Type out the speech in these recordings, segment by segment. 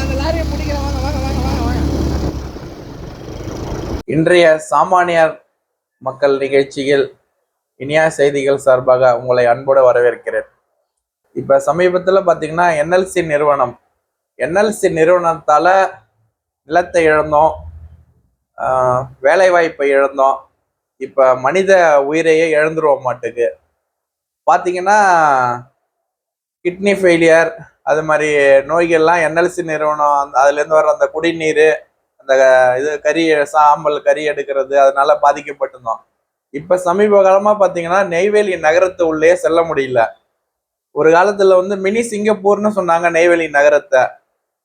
அந்த லாரியை பிடிக்கிறேன் வாங்க வாங்க வாங்க வாங்க வாங்க. இன்றைய சாமானியர் மக்கள் நிகழ்ச்சியில் இனியா செய்திகள் சார்பாக உங்களை அன்போடு வரவேற்கிறேன். இப்போ சமீபத்தில் பார்த்தீங்கன்னா என்எல்சி நிறுவனம் என்எல்சி நிறுவனத்தால் நிலத்தை இழந்தோம் வேலைவாய்ப்பை இழந்தோம். இப்போ மனித உயிரையே இழந்துருவோம் மாட்டுக்கு. பார்த்தீங்கன்னா கிட்னி ஃபெயிலியர் அது மாதிரி நோய்கள்லாம் என்எல்சி நிறுவனம் அந்த- அதுலேருந்து வர அந்த குடிநீர் அந்த இது கறி சாம்பல் கறி எடுக்கிறது அதனால பாதிக்கப்பட்டிருந்தோம். இப்போ சமீப காலமாக பார்த்தீங்கன்னா நெய்வேலி நகரத்து உள்ளே செல்ல முடியல. ஒரு காலத்தில் வந்து மினி சிங்கப்பூர்னு சொன்னாங்க நெய்வேலி நகரத்தை.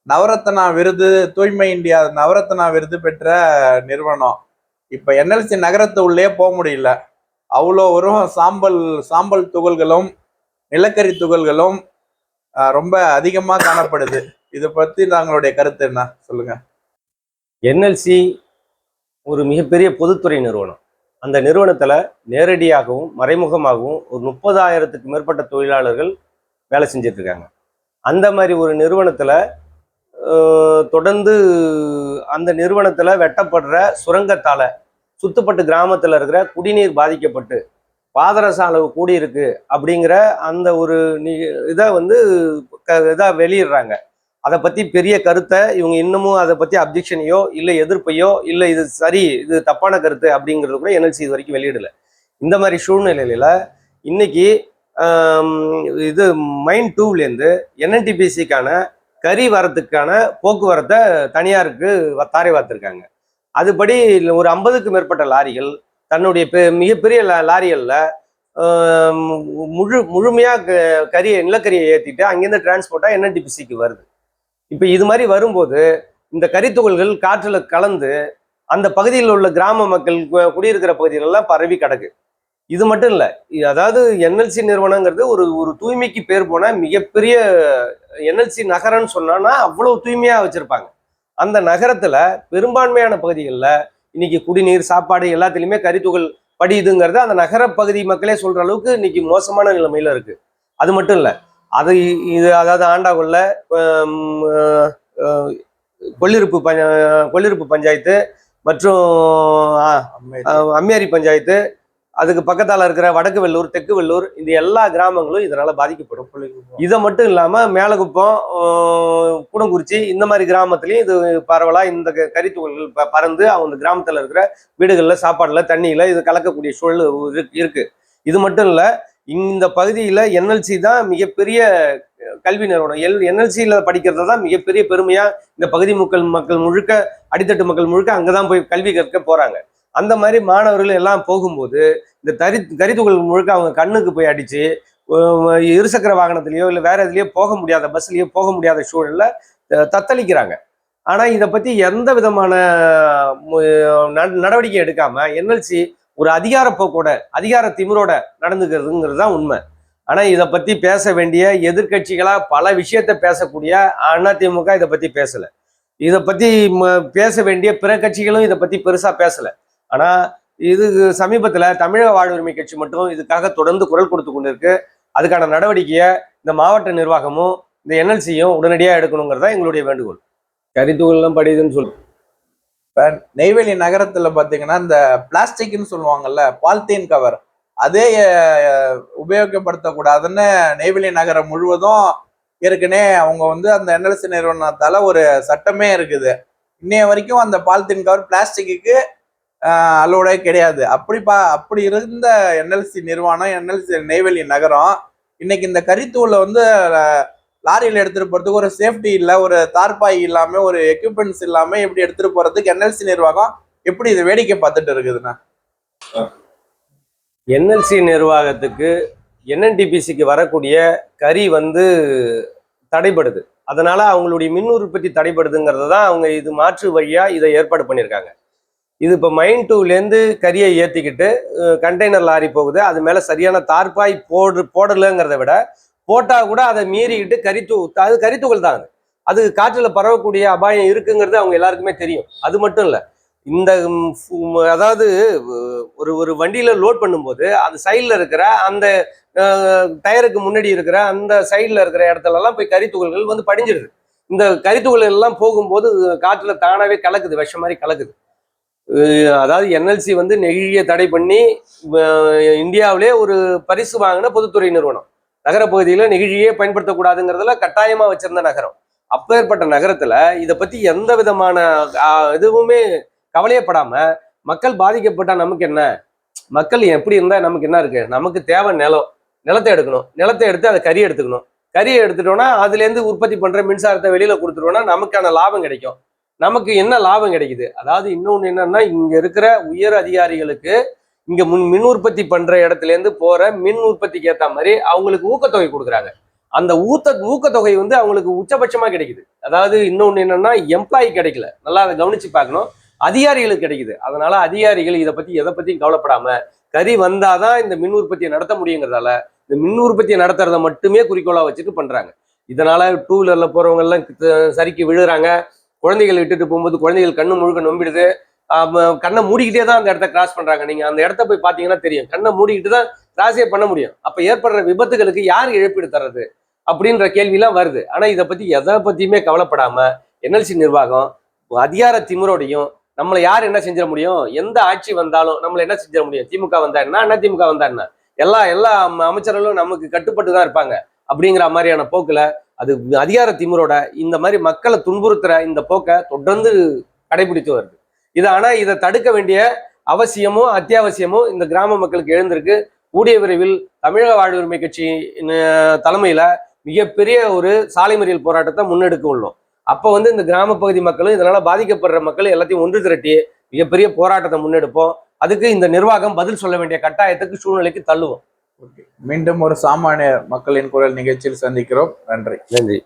நவரத்னா விருது தூய்மை இந்தியா நவரத்னா விருது பெற்ற நிறுவனம். இப்போ என்எல்சி நகரத்து உள்ளே போக முடியல. அவ்வளோ வரும் சாம்பல் சாம்பல் துகள்களும் நிலக்கரி துகள்களும் ரொம்ப அதிகமா காணப்படுது. இதை பத்தி தங்களுடைய கருத்து என்ன? சொல்லுங்க. என்எல்சி ஒரு மிகப்பெரிய பொதுத்துறை நிறுவனம். அந்த நிறுவனத்தில் நேரடியாகவும் மறைமுகமாகவும் ஒரு முப்பதாயிரத்துக்கு மேற்பட்ட தொழிலாளர்கள் வேலை செஞ்சுட்டு இருக்காங்க அந்த மாதிரி ஒரு நிறுவனத்தில் தொடர்ந்து அந்த நிறுவனத்தில் வெட்டப்படுற சுரங்கத்தால் சுத்துப்பட்டு கிராமத்தில் இருக்கிற குடிநீர் பாதிக்கப்பட்டு பாதரச அளவு கூடியிருக்கு அப்படிங்கிற அந்த ஒரு இதை வந்து இதாக வெளியிடுறாங்க. அதை பற்றி பெரிய கருத்தை இவங்க இன்னமும் அதை பற்றி அப்ஜெக்ஷனையோ இல்லை எதிர்ப்பையோ இல்லை இது சரி இது தப்பான கருத்து அப்படிங்கிறது கூட என்எல்சி இது வரைக்கும் வெளியிடலை. இந்த மாதிரி சூழ்நிலையில இன்னைக்கு இது மைண்ட் டூலேருந்து என்என்டிபிசிக்கான கறி வரத்துக்கான போக்குவரத்தை தனியாருக்கு தாரை வார்த்திருக்காங்க. அதுபடி ஒரு ஐம்பதுக்கு மேற்பட்ட லாரிகள் தன்னுடைய மிகப்பெரிய லா- முழு முழுமையாக கறியை நிலக்கரியை ஏற்றிட்டு அங்கேருந்து டிரான்ஸ்போர்ட்டாக என்என்டிபிசிக்கு வருது. இப்போ இது மாதிரி வரும்போது இந்த கரித்துகள்கள் காற்றில் கலந்து அந்த பகுதியில் உள்ள கிராம மக்கள் கு- குடியிருக்கிற பகுதிகளெல்லாம் பரவி கிடக்கு. இது மட்டும் இல்லை அதாவது என்எல்சி நிறுவனங்கிறது ஒரு ஒரு தூய்மைக்கு பேர் போன மிகப்பெரிய என்எல்சி நகரம்னு சொன்னோன்னா அவ்வளோ தூய்மையாக வச்சுருப்பாங்க. அந்த நகரத்தில் பெரும்பான்மையான பகுதிகளில் இன்னைக்கு குடிநீர் சாப்பாடு எல்லாத்துலேயுமே கரித்துகள் படியுதுங்கிறது அந்த நகர பகுதி மக்களே சொல்கிற அளவுக்கு இன்னைக்கு மோசமான நிலைமையில இருக்கு. அது மட்டும் இல்லை அது இது அதாவது அஹ், கொள்ளிருப்பு பஞ்ச கொள்ளிருப்பு பஞ்சாயத்து மற்றும் அம்மியாரி பஞ்சாயத்து அதுக்கு பக்கத்தால் இருக்கிற வடக்கு வெள்ளூர் தெற்கு வெள்ளூர் இந்த எல்லா கிராமங்களும் இதனால பாதிக்கப்படும். இதை மட்டும் இல்லாமல் மேலகுப்பம் கூடங்குறிச்சி இந்த மாதிரி கிராமத்துலேயும் இது பரவலா இந்த கரித்துகள்கள் ப- பறந்து அவங்க கிராமத்தில் இருக்கிற வீடுகளில் சாப்பாடுல தண்ணியில இது கலக்கக்கூடிய சூழல் இருக்கு- இது மட்டும் இல்லை இந்த பகுதியில் என்எல்சி தான் மிகப்பெரிய கல்வி நிறுவனம். எல் என்எல்சியில் படிக்கிறது தான் மிகப்பெரிய பெருமையாக இந்த பகுதி மக்கள் மக்கள் முழுக்க அடித்தட்டு மக்கள் முழுக்க அங்கதான் போய் கல்வி கற்க போகிறாங்க அந்த மாதிரி மாணவர்கள் எல்லாம் போகும்போது இந்த தரி கரித்துகள் முழுக்க அவங்க கண்ணுக்கு போய் அடிச்சு இருசக்கர வாகனத்திலேயோ இல்லை வேற எதுலேயோ போக முடியாத பஸ்லேயோ போக முடியாத சூழல்ல தத்தளிக்கிறாங்க. ஆனால் இதை பற்றி எந்த விதமான நடவடிக்கை எடுக்காம என்எல்சி ஒரு அதிகாரப்போக்கோட அதிகார திமிரோட நடந்துக்கிறதுங்கிறது தான் உண்மை. ஆனால் இதை பற்றி பேச வேண்டிய எதிர்கட்சிகளாக பல விஷயத்த பேசக்கூடிய அதிமுக இதை பற்றி பேசலை. இதை பற்றி ம- பேச வேண்டிய பிற கட்சிகளும் இதை பற்றி பெருசாக பேசலை. ஆனா இது சமீபத்துல தமிழக வாழ்வுரிமை கட்சி மட்டும் இதுக்காக தொடர்ந்து குரல் கொடுத்து கொண்டிருக்கு. அதுக்கான நடவடிக்கையை இந்த மாவட்ட நிர்வாகமும் இந்த என்எல்சியும் உடனடியா எடுக்கணுங்கிறது எங்களுடைய வேண்டுகோள். கரித்துகள்லாம் படியுதுன்னு சொல்லு நெய்வேலி நகரத்துல பாத்தீங்கன்னா இந்த பிளாஸ்டிக்னு சொல்லுவாங்கல்ல பாலித்தீன் கவர். அதே உபயோகப்படுத்தக்கூடாதுன்னு நெய்வேலி நகரம் முழுவதும் ஏற்கனவே அவங்க வந்து அந்த என்எல்சி நிறுவனத்தால ஒரு சட்டமே இருக்குது. இன்னைய வரைக்கும் அந்த பாலித்தீன் கவர் பிளாஸ்டிக்கு அலோடே கிடையாது. அப்படி பா அப்படி இருந்த என்எல்சி நிறுவனம் என்எல்சி நெய்வேலி நகரம் இன்னைக்கு இந்த கரித்தூளை வந்து லாரியில் எடுத்துகிட்டு போகிறதுக்கு ஒரு சேஃப்டி இல்லை ஒரு தார்பாய் இல்லாமல் ஒரு எக்யூப்மெண்ட்ஸ் இல்லாமல் எப்படி எடுத்துகிட்டு போகிறதுக்கு என்எல்சி நிர்வாகம் எப்படி இது வேடிக்கை பார்த்துட்டு இருக்குதுண்ணா? என்எல்சி நிர்வாகத்துக்கு என்என்டிபிசிக்கு வரக்கூடிய கறி வந்து தடைபடுது. அதனால் அவங்களுடைய மின் உற்பத்தி தடைபடுதுங்கிறது தான் அவங்க இது மாற்று வழியாக இதை ஏற்பாடு பண்ணியிருக்காங்க. இது இப்போ மைன் டூலேருந்து கறியை ஏற்றிக்கிட்டு கண்டெய்னர் லாரி போகுது. அது மேலே சரியான தார்பாய் போடு போடலைங்கிறத விட போட்டால் கூட அதை மீறிக்கிட்டு கரித்து அது கரித்துகள் தான் அது. அது காற்றில் பரவக்கூடிய அபாயம் இருக்குங்கிறது அவங்க எல்லாருக்குமே தெரியும். அது மட்டும் இல்லை இந்த ஃபு- அதாவது ஒரு ஒரு வண்டியில் லோட் பண்ணும்போது அது சைடில் இருக்கிற அந்த டயருக்கு முன்னாடி இருக்கிற அந்த சைடில் இருக்கிற இடத்துலலாம் போய் கரித்துகள்கள் வந்து படிஞ்சிருது. இந்த கரித்துகள் எல்லாம் போகும்போது காற்றில் தானாகவே கலக்குது விஷம் மாதிரி கலக்குது. அதாவது என்எல்சி வந்து நெகிழியை தடை பண்ணி இந்தியாவிலே ஒரு பரிசு வாங்கின பொதுத்துறை நிறுவனம். நகர பகுதியில் நெகிழியே பயன்படுத்தக்கூடாதுங்கிறதுல கட்டாயமாக வச்சிருந்த நகரம். அப்பேற்பட்ட நகரத்துல இதை பத்தி எந்த விதமான ஆஹ், இதுவுமே கவலையப்படாம மக்கள் பாதிக்கப்பட்டா நமக்கு என்ன? மக்கள் எப்படி இருந்தா நமக்கு என்ன இருக்கு? நமக்கு தேவை நிலம். நிலத்தை எடுக்கணும். நிலத்தை எடுத்து அதை கறி எடுத்துக்கணும். கறியை எடுத்துட்டோம்னா அதுலேருந்து உற்பத்தி பண்ற மின்சாரத்தை வெளியில கொடுத்துட்டோம்னா நமக்கான லாபம் கிடைக்கும். நமக்கு என்ன லாபம் கிடைக்குது? அதாவது இன்னொன்று என்னன்னா இங்க இருக்கிற உயர் அதிகாரிகளுக்கு இங்க முன் மின் உற்பத்தி பண்ற இடத்துல இருந்து போற மின் உற்பத்திக்கு ஏற்ற மாதிரி அவங்களுக்கு ஊக்கத்தொகை கொடுக்குறாங்க. அந்த ஊத்த ஊக்கத்தொகை வந்து அவங்களுக்கு உச்சபட்சமா கிடைக்குது. அதாவது இன்னொன்று என்னன்னா எம்ப்ளாயி கிடைக்கல. நல்லா அதை கவனிச்சு பார்க்கணும். அதிகாரிகளுக்கு கிடைக்குது. அதனால அதிகாரிகள் இதை பத்தி எதை பத்தியும் கவலைப்படாம கறி வந்தாதான் இந்த மின் உற்பத்தியை நடத்த முடியுங்கிறதால இந்த மின் உற்பத்தியை நடத்துறத மட்டுமே குறிக்கோளா வச்சுட்டு பண்றாங்க. இதனால டூ வீலர்ல போறவங்க எல்லாம் சரிக்கு விழுறாங்க. குழந்தைகள் விட்டுட்டு போகும்போது குழந்தைகள் கண்ணு முழுக்க நம்பிடுது. கண்ணை மூடிக்கிட்டே தான் அந்த இடத்த கிராஸ் பண்றாங்க. நீங்க அந்த இடத்த போய் பாத்தீங்கன்னா தெரியும். கண்ணை மூடிக்கிட்டு தான் கிராஸே பண்ண முடியும். அப்ப ஏற்படுற விபத்துகளுக்கு யார் இழப்பீடு தர்றது அப்படின்ற கேள்விலாம் வருது. ஆனா இதை பத்தி எதை பத்தியுமே கவலைப்படாம என்எல்சி நிர்வாகம் அதிகார திமிரோடையும் நம்மளை யார் என்ன செஞ்சிட முடியும்? எந்த ஆட்சி வந்தாலும் நம்மளை என்ன செஞ்சிட முடியும்? திமுக வந்தா என்ன? அண்ணா திமுக வந்தா என்ன? எல்லா எல்லா அமைச்சர்களும் நமக்கு கட்டுப்பட்டு தான் இருப்பாங்க. அப்படிங்கிற மாதிரியான போக்குல அது அதிகார திமிரோட இந்த மாதிரி மக்களை துன்புறுத்துற இந்த போக்கை தொடர்ந்து கடைபிடித்து வருது. இது ஆனால் இதை தடுக்க வேண்டிய அவசியமும் அத்தியாவசியமும் இந்த கிராம மக்களுக்கு எழுந்திருக்கு. கூடிய விரைவில் தமிழக வாழ்வுரிமை கட்சி தலைமையில் தலைமையில மிகப்பெரிய ஒரு சாலை மறியல் போராட்டத்தை முன்னெடுக்க உள்ளோம். அப்போ வந்து இந்த கிராம பகுதி மக்களும் இதனால பாதிக்கப்படுற மக்கள் எல்லாத்தையும் ஒன்று திரட்டி மிகப்பெரிய போராட்டத்தை முன்னெடுப்போம். அதுக்கு இந்த நிர்வாகம் பதில் சொல்ல வேண்டிய கட்டாயத்துக்கு சூழ்நிலைக்கு தள்ளுவோம். மீண்டும் ஒரு சாமானிய மக்களின் குரல் நிகழ்ச்சியில் சந்திக்கிறோம். நன்றி. நன்றி.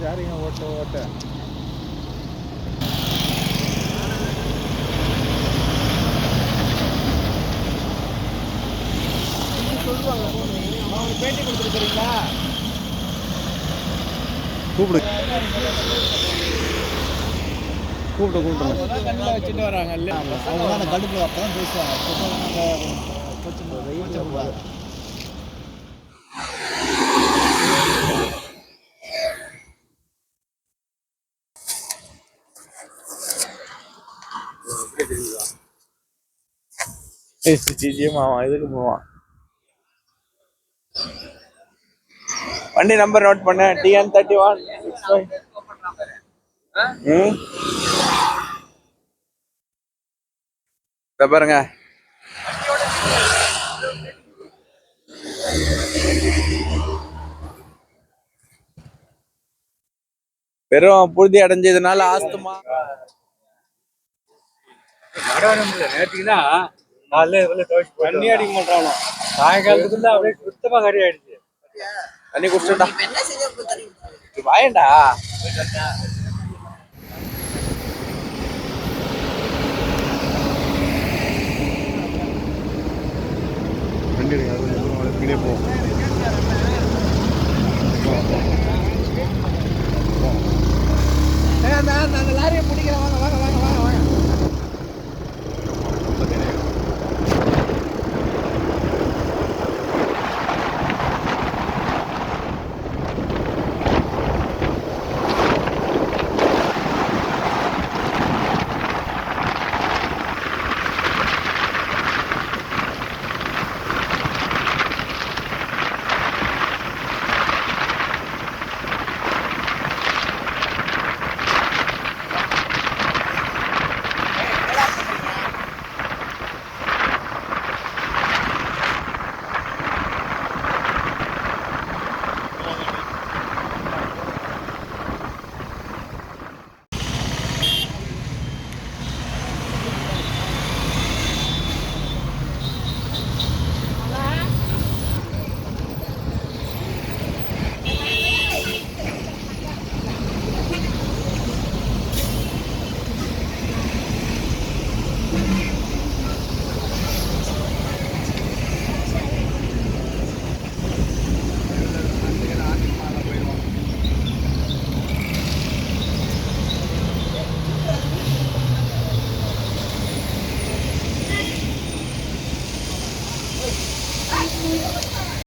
சரிங்க ஓட்ட ஓட்ட பேட்டி கொடுத்துருக்கீங்களா கூப்பிடு. கூப்பிட்டு கூப்பிட்டு வச்சுட்டு வராங்க இல்ல அவங்க தான் கடுப்பில் அப்போ தான் பேசுவாங்க அவன் இதுக்கு போவான். வண்டி நம்பர் நோட் பண்ண. TN thirty one six five ம். இத பாருங்க. பெரும் புழுதி அடைஞ்சதுனால ஆஸ்துமா. நேற்றுக்குன்னா காலைல இதுல துவைச்சு தண்ணி அடிக்க மாட்டானோ சாயங்காலத்துக்குள்ள அப்படியே சுத்தமா கறி ஆயிடுச்சு. தண்ணி குடிச்சுடா வாயண்டா பின்னே போ அந்த லாரியை